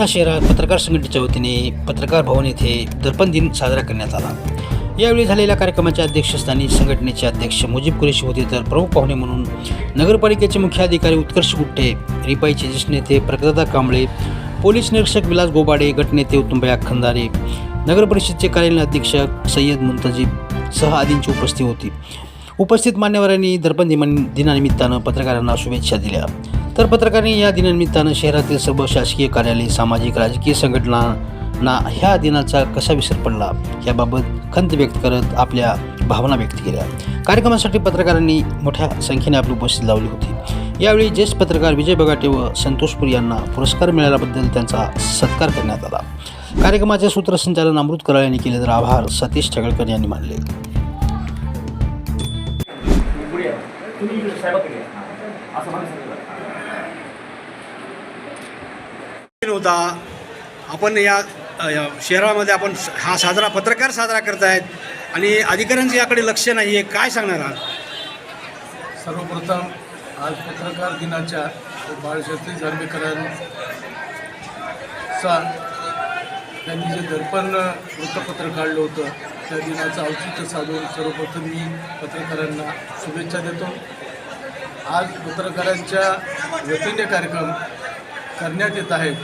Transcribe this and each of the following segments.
रत्ना शहरात पत्रकार संघटनेच्या वतीने पत्रकार भवन येथे दर्पण दिन साजरा करण्यात आला. यावेळी झालेल्या कार्यक्रमाच्या अध्यक्षस्थानी संघटनेचे अध्यक्ष मुजीब कुरेशी होते तर प्रमुख पाहुणे म्हणून नगरपालिकेचे मुख्य अधिकारी उत्कर्ष गुट्टे रिपाईचे ज्येष्ठ नेते प्रगतदा कांबळे पोलीस निरीक्षक विलास गोबाडे गटनेते उत्तमभया खंदारे नगर परिषदचे कार्यालय अधीक्षक सय्यद मुंतजीब सह आदींची उपस्थिती होती. उपस्थित मान्यवरांनी दर्पण दिमान- दिनानिमित्तानं पत्रकारांना शुभेच्छा दिल्या. तर पत्रकारांनी या दिनानिमित्तानं शहरातील सर्व शासकीय कार्यालय सामाजिक राजकीय संघटनांना ह्या दिनाचा कसा विसर पडला याबाबत खंत व्यक्त करत आपल्या भावना व्यक्त केल्या. कार्यक्रमासाठी पत्रकारांनी मोठ्या संख्येने आपली उपस्थिती लावली होती. यावेळी ज्येष्ठ पत्रकार विजय बगाटे व संतोषपुरी यांना पुरस्कार मिळाल्याबद्दल त्यांचा सत्कार करण्यात आला. कार्यक्रमाचे सूत्रसंचालन अमृत कराळ यांनी केले तर आभार सतीश चगळकर यांनी मानले. होता. आपण या शहरामध्ये आपण हा साजरा पत्रकार साजरा करत आहेत आणि अधिकाऱ्यांचं याकडे लक्ष नाही आहे काय सांगणार आहात सर्वप्रथम आज पत्रकार दिनाच्या बाळशास्त्री जांभेकरांचा त्यांनी जे दर्पण वृत्तपत्र काढलं होतं त्या दिनाचं औचित्य साधून सर्वप्रथम मी पत्रकारांना शुभेच्छा देतो. आज पत्रकारांच्या वतीने कार्यक्रम करण्यात येत आहेत.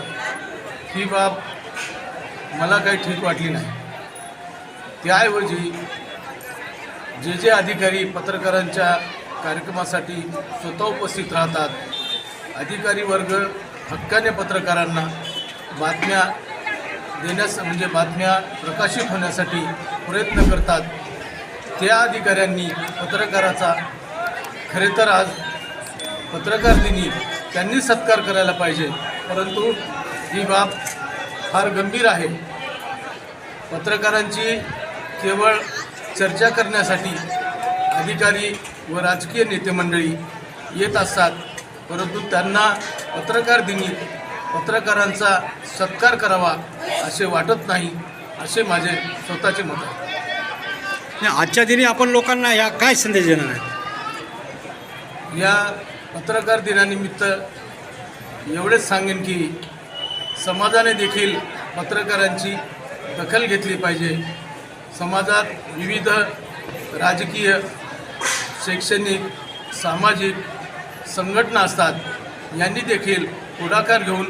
ही बाब मला काही ठीक वाटली नाही. त्याऐवजी जे जे अधिकारी पत्रकारांच्या कार्यक्रमासाठी स्वतः उपस्थित राहतात अधिकारी वर्ग हक्काने पत्रकारांना बातम्या देण्यास म्हणजे बातम्या प्रकाशित होण्यासाठी प्रयत्न करतात त्या अधिकाऱ्यांनी पत्रकाराचा खरे तर आज पत्रकार दिनी त्यांनी सत्कार करायला पाहिजे परंतु ही बाब फार गंभीर आहे. पत्रकारांची केवळ चर्चा करण्यासाठी अधिकारी व राजकीय नेते मंडळी येत असतात परंतु त्यांना पत्रकार दिनी पत्रकारांचा सत्कार करावा असे वाटत नाही असे माझे स्वतःचे मत आहे. आजच्या दिनी आपण लोकांना या काय संदेश देणार आहे? या पत्रकार दिनानिमित्त एवढेच सांगेन की समाजाने देखील पत्रकारांची दखल घेतली पाहिजे. समाजात विविध राजकीय शैक्षणिक सामाजिक संघटना असतात. यांनी देखील पुढाकार घेऊन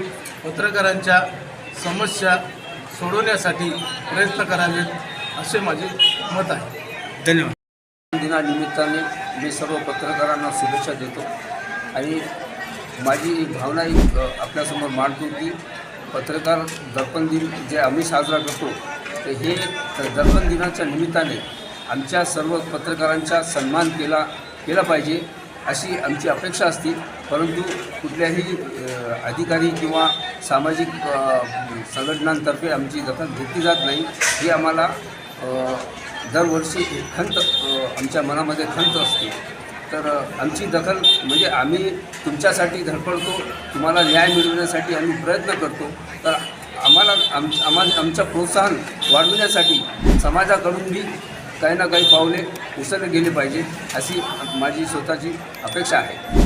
पत्रकारांच्या समस्या सोडवण्यासाठी प्रयत्न करावेत असे माझे मत आहे. धन्यवाद. दिनानिमित्ताने मी सर्व पत्रकारांना शुभेच्छा देतो. आणि माझी एक भावना एक आपल्यासमोर मांडतो की पत्रकार दर्पण दिन जे आम्ही साजरा करतो तर हे दर्पण दिनाच्या निमित्ताने आमच्या सर्व पत्रकारांचा सन्मान केला केला पाहिजे अशी आमची अपेक्षा असते. परंतु कुठल्याही अधिकारी किंवा सामाजिक संघटनांतर्फे आमची दखल घेतली जात नाही. ही आम्हाला दरवर्षी एक खंत आमच्या मनामध्ये खंत असते. तर आमची दखल म्हणजे आम्ही तुमच्यासाठी धडपडतो तुम्हाला न्याय मिळवण्यासाठी आम्ही प्रयत्न करतो. तर आम्हाला आम आम्हाला आमचं प्रोत्साहन वाढवण्यासाठी समाजाकडूनही काही ना काही पावले उचलले गेले पाहिजे अशी माझी स्वतःची अपेक्षा आहे.